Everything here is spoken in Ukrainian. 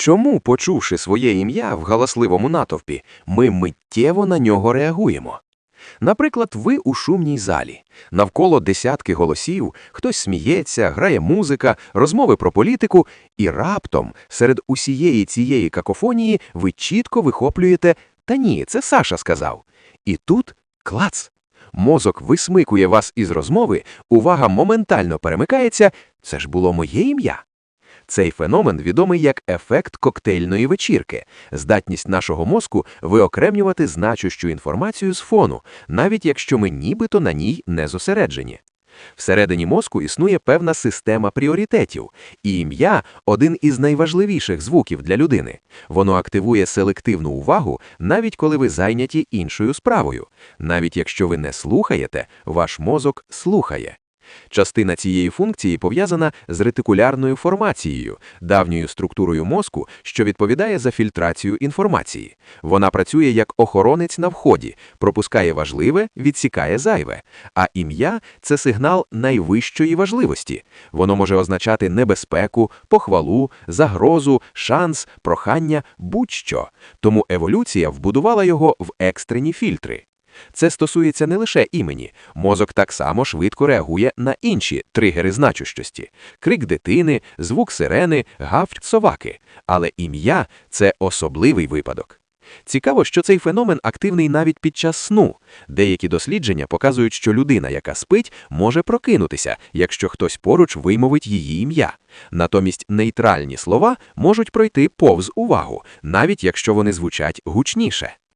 Чому, почувши своє ім'я в галасливому натовпі, ми миттєво на нього реагуємо? Наприклад, ви у шумній залі. Навколо десятки голосів, хтось сміється, грає музика, розмови про політику, і раптом серед усієї цієї какофонії ви чітко вихоплюєте «Та ні, це Саша сказав». І тут клац. Мозок висмикує вас із розмови, увага моментально перемикається «Це ж було моє ім'я». Цей феномен відомий як ефект коктейльної вечірки, здатність нашого мозку виокремлювати значущу інформацію з фону, навіть якщо ми нібито на ній не зосереджені. Всередині мозку існує певна система пріоритетів, і ім'я один із найважливіших звуків для людини. Воно активує селективну увагу, навіть коли ви зайняті іншою справою. Навіть якщо ви не слухаєте, ваш мозок слухає. Частина цієї функції пов'язана з ретикулярною формацією, давньою структурою мозку, що відповідає за фільтрацію інформації. Вона працює як охоронець на вході, пропускає важливе, відсікає зайве. А ім'я це сигнал найвищої важливості. Воно може означати небезпеку, похвалу, загрозу, шанс, прохання, будь-що. Тому еволюція вбудувала його в екстрені фільтри. Це стосується не лише імені. Мозок так само швидко реагує на інші тригери значущості: крик дитини, звук сирени, гавч соваки. Але ім'я це особливий випадок. Цікаво, що цей феномен активний навіть під час сну. Деякі дослідження показують, що людина, яка спить, може прокинутися, якщо хтось поруч вимовить її ім'я. Натомість нейтральні слова можуть пройти повз увагу, навіть якщо вони звучать гучніше.